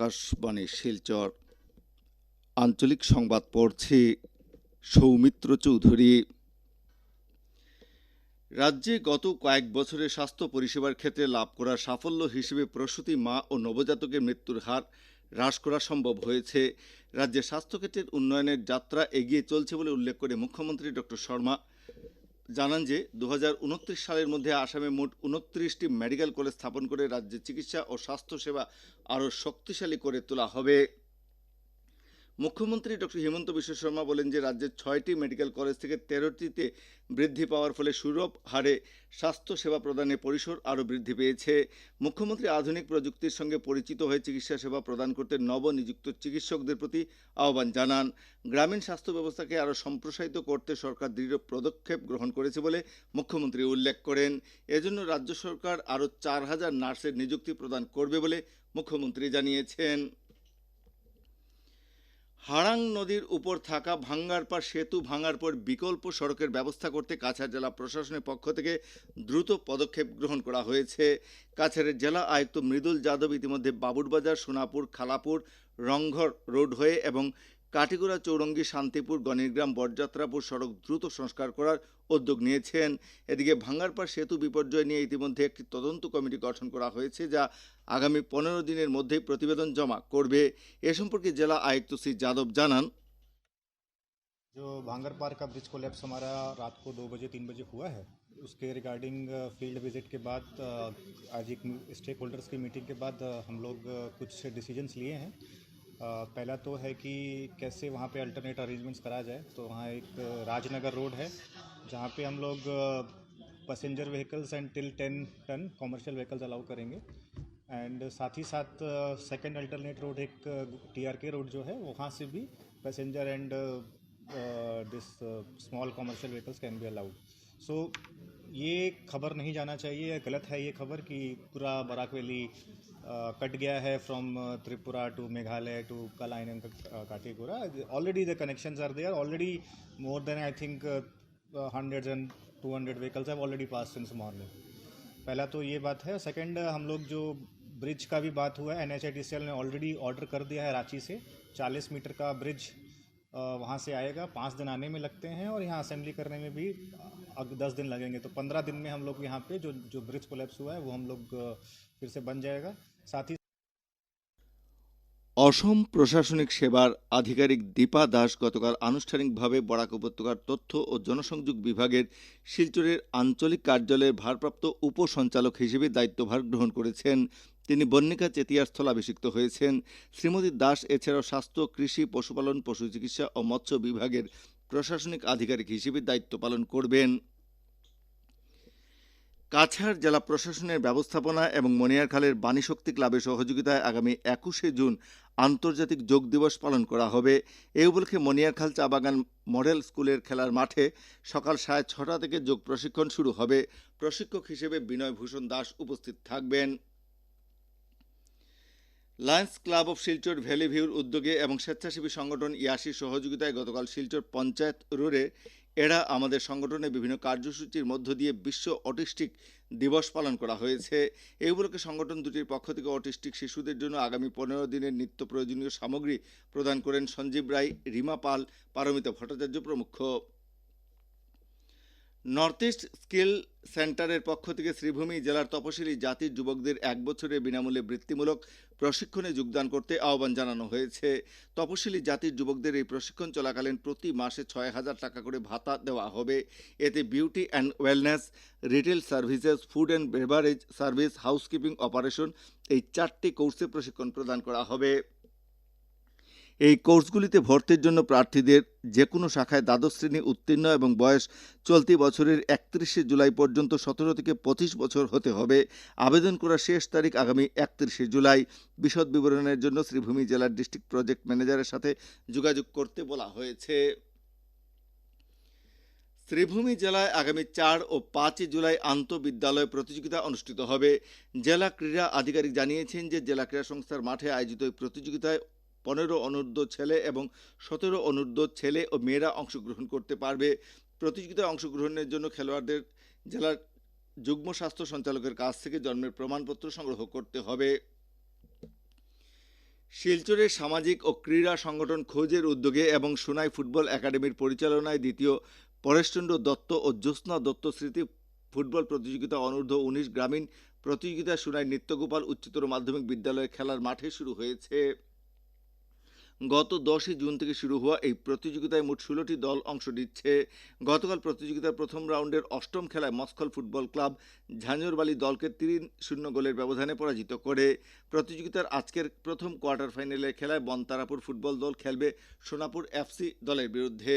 আকাশবাণী শিলচর। আঞ্চলিক সংবাদ পড়ছি সৌমিত্র চৌধুরী। রাজ্যে গত কয়েক বছরে স্বাস্থ্য পরিষেবার ক্ষেত্রে লাভ করা সাফল্য হিসেবে প্রসূতি মা ও নবজাতকের মৃত্যুর হার হ্রাস করা সম্ভব হয়েছে। রাজ্যের স্বাস্থ্যক্ষেত্রের উন্নয়নের যাত্রা এগিয়ে চলছে বলে উল্লেখ করে মুখ্যমন্ত্রী ডক্টর শর্মা জানান যে দু হাজার উনত্রিশ সালের মধ্যে আসামে মোট উনত্রিশটি মেডিকেল কলেজ স্থাপন করে রাজ্যে চিকিৎসা ও স্বাস্থ্যসেবা আরও শক্তিশালী করে তোলা হবে। মুখ্যমন্ত্রী ডক্টর হিমন্ত বিশ্ব শর্মা বলেন যে রাজ্যের ছয়টি মেডিকেল কলেজ থেকে তেরোটিতে বৃদ্ধি পাওয়ার ফলে সুলভ হারে স্বাস্থ্য সেবা প্রদানের পরিসর আরও বৃদ্ধি পেয়েছে। মুখ্যমন্ত্রী আধুনিক প্রযুক্তির সঙ্গে পরিচিত হয়ে চিকিৎসা সেবা প্রদান করতে নবনিযুক্ত চিকিৎসকদের প্রতি আহ্বান জানান। গ্রামীণ স্বাস্থ্য ব্যবস্থাকে আরও সম্প্রসারিত করতে সরকার দৃঢ় পদক্ষেপ গ্রহণ করেছে বলে মুখ্যমন্ত্রী উল্লেখ করেন। এজন্য রাজ্য সরকার আরও চার হাজার নার্সের নিযুক্তি প্রদান করবে বলে মুখ্যমন্ত্রী জানিয়েছেন। হারাং নদীর উপর থাকা ভাঙ্গারপাড় সেতু ভাঙার পর বিকল্প সড়কের ব্যবস্থা করতে কাছাড় জেলা প্রশাসনের পক্ষ থেকে দ্রুত পদক্ষেপ গ্রহণ করা হয়েছে। কাছাড়ের জেলা আয়ুক্ত মৃদুল যাদব ইতিমধ্যে বাবুরবাজার, সোনাপুর, খালাপুর, রংঘর রোড হয়ে এবং কাটিগুড়া চৌরঙ্গি শান্তিপুর গণিরগ্রাম বরযাত্রাপুর সড়ক দ্রুত সংস্কার করার উদ্যোগ নিয়েছেন এদিকে ভাঙ্গারপাড় সেতু বিপর্যয় নিয়ে ইতিমধ্যে একটি তদন্ত কমিটি গঠন করা হয়েছে যা আগামী পনেরো দিনের মধ্যেই প্রতিবেদন জমা করবে এ সম্পর্কে জেলা আয়ুক্ত শ্রী যাদব জানান जो भांगर पार का ब्रिज कोलैप्स हमारा रात को दो बजे तीन बजे हुआ है उसके रिगार्डिंग फील्ड विजिट के बाद अ, आज एक स्टेक होल्डर्स की मीटिंग के बाद अ, हम लोग अ, कुछ डिसीजंस लिए हैं अ, पहला तो है कि कैसे वहाँ पे अल्टरनेट अरेंजमेंट्स करा जाए। तो वहाँ एक राजनगर रोड है, जहाँ पे हम लोग passenger vehicles and till ten ton commercial vehicles allow करेंगे। एंड साथ ही साथ सेकेंड अल्टरनेट रोड एक टी आर के रोड जो है, वहाँ से भी passenger and this small commercial vehicles can be allowed so ये खबर नहीं जाना चाहिए गलत है ये खबर कि पूरा बराक वैली कट गया है from Tripura to Meghalaya to Kalain and Katigorah already the connections are there already more than I think hundreds and two hundred vehicles have already pass since morning पहला तो ये बात है। Second हम लोग जो ब्रिज का भी बात हुआ है N H I T C L ने ऑलरेडी ऑर्डर कर दिया है रांची से। 40 मीटर का ब्रिज वहाँ से आएगा। पाँच दिन आने में लगते हैं और यहाँ असेंबली करने में भी दस दिन लगेंगे। तो पंद्रह दिन में हम लोग यहाँ पे जो जो ब्रिज कोलेप्स हुआ है, वो हम लोग फिर से बन जाएगा। অসম প্রশাসনিক সেবার আধিকারিক দীপা দাস গতকাল আনুষ্ঠানিকভাবে বরাক উপত্যকার তথ্য ও জনসংযোগ বিভাগের শিলচরের আঞ্চলিক কার্যালয়ের ভারপ্রাপ্ত উপসঞ্চালক হিসেবে দায়িত্বভার গ্রহণ করেছেন। তিনি বন্নিকা চেতিয়ার স্থলাভিষিক্ত হয়েছেন। শ্রীমতী দাস এছাড়াও স্বাস্থ্য, কৃষি, পশুপালন, পশু চিকিৎসা ও মৎস্য বিভাগের প্রশাসনিক আধিকারিক হিসেবে দায়িত্ব পালন করবেন। কাছাড় জেলা প্রশাসনের ব্যবস্থাপনা এবং মনিয়ারখালের বাণীশক্তি ক্লাবের সহযোগিতায় আগামী একুশে জুন আন্তর্জাতিক যোগ দিবস পালন করা হবে। এই উপলক্ষে মনিয়ারখাল চা বাগান মডেল স্কুলের খেলার মাঠে সকাল সাড়ে ছটা থেকে যোগ প্রশিক্ষণ শুরু হবে। প্রশিক্ষক হিসেবে বিনয় ভূষণ দাস উপস্থিত থাকবেন। Lions Club of Silchar valley ভিউর উদ্যোগে এবং স্বেচ্ছাসেবী সংগঠন ইয়াসির সহযোগিতায় গতকাল শিলচর পঞ্চায়েত রোডে এরা আমাদের সংগঠনে বিভিন্ন কার্যসূচির মধ্য দিয়ে বিশ্ব অটিস্টিক দিবস পালন করা হয়েছে। এই উপলক্ষে সংগঠন দুটির পক্ষ থেকে অটিস্টিক শিশুদের জন্য আগামী পনেরো দিনের নিত্য প্রয়োজনীয় সামগ্রী প্রদান করেন সঞ্জীব রায়, রিমা পাল, পারমিতা ভট্টাচার্য প্রমুখ। নর্থ ইস্ট স্কিল সেন্টারের পক্ষ থেকে শ্রীভূমি জেলার তপশিলি জাতির যুবকদের এক বছরের বিনামূল্যে বৃত্তিমূলক প্রশিক্ষণে যোগদান করতে আহ্বান জানানো হয়েছে। তপশিলি জাতির যুবকদের এই প্রশিক্ষণ চলাকালীন প্রতি মাসে ছয় হাজার টাকা করে ভাতা দেওয়া হবে। এতে beauty and wellness, retail services, food and beverage service, housekeeping operation এই চারটি কোর্সে প্রশিক্ষণ প্রদান করা হবে। এই কোর্সগুলিতে ভর্তির জন্য প্রার্থীদের যে কোনো শাখায় দ্বাদশ শ্রেণি উত্তীর্ণ এবং বয়স চলতি বছরের একত্রিশে জুলাই পর্যন্ত সতেরো থেকে পঁচিশ বছর হতে হবে। আবেদন করার শেষ তারিখ আগামী একত্রিশে জুলাই। বিশদ বিবরণের জন্য শ্রীভূমি জেলার ডিস্ট্রিক্ট প্রজেক্ট ম্যানেজারের সাথে যোগাযোগ করতে বলা হয়েছে। শ্রীভূমি জেলায় আগামী চার ও পাঁচই জুলাই আন্তঃবিদ্যালয় প্রতিযোগিতা অনুষ্ঠিত হবে। জেলা ক্রীড়া আধিকারিক জানিয়েছেন যে জেলা ক্রীড়া সংস্থার মাঠে আয়োজিত এই প্রতিযোগিতায় পনেরো অনূর্ধ্ব ছেলে এবং সতেরো অনূর্ধ্ব ছেলে ও মেয়েরা অংশগ্রহণ করতে পারবে। প্রতিযোগিতায় অংশগ্রহণের জন্য খেলোয়াড়দের জেলার যুগ্ম স্বাস্থ্য সঞ্চালকের কাছ থেকে জন্মের প্রমাণপত্র সংগ্রহ করতে হবে। শিলচরের সামাজিক ও ক্রীড়া সংগঠন খোঁজের উদ্যোগে এবং সোনাই ফুটবল একাডেমির পরিচালনায় দ্বিতীয় পরেশচন্দ্র দত্ত ও জ্যোৎস্না দত্ত স্মৃতি ফুটবল প্রতিযোগিতা অনূর্ধ্ব উনিশ গ্রামীণ প্রতিযোগিতা সোনাই নিত্যগোপাল উচ্চতর মাধ্যমিক বিদ্যালয়ের খেলার মাঠে শুরু হয়েছে। গত দশই জুন থেকে শুরু হওয়া এই প্রতিযোগিতায় মোট ষোলোটি দল অংশ নিচ্ছে। গতকাল প্রতিযোগিতার প্রথম রাউন্ডের অষ্টম খেলায় মস্কল ফুটবল ক্লাব ঝাঁঝরবালি দলকে তিন শূন্য গোলের ব্যবধানে পরাজিত করে। প্রতিযোগিতার আজকের প্রথম কোয়ার্টার ফাইনালে খেলায় বনতারাপুর ফুটবল দল খেলবে সোনাপুর এফসি দলের বিরুদ্ধে।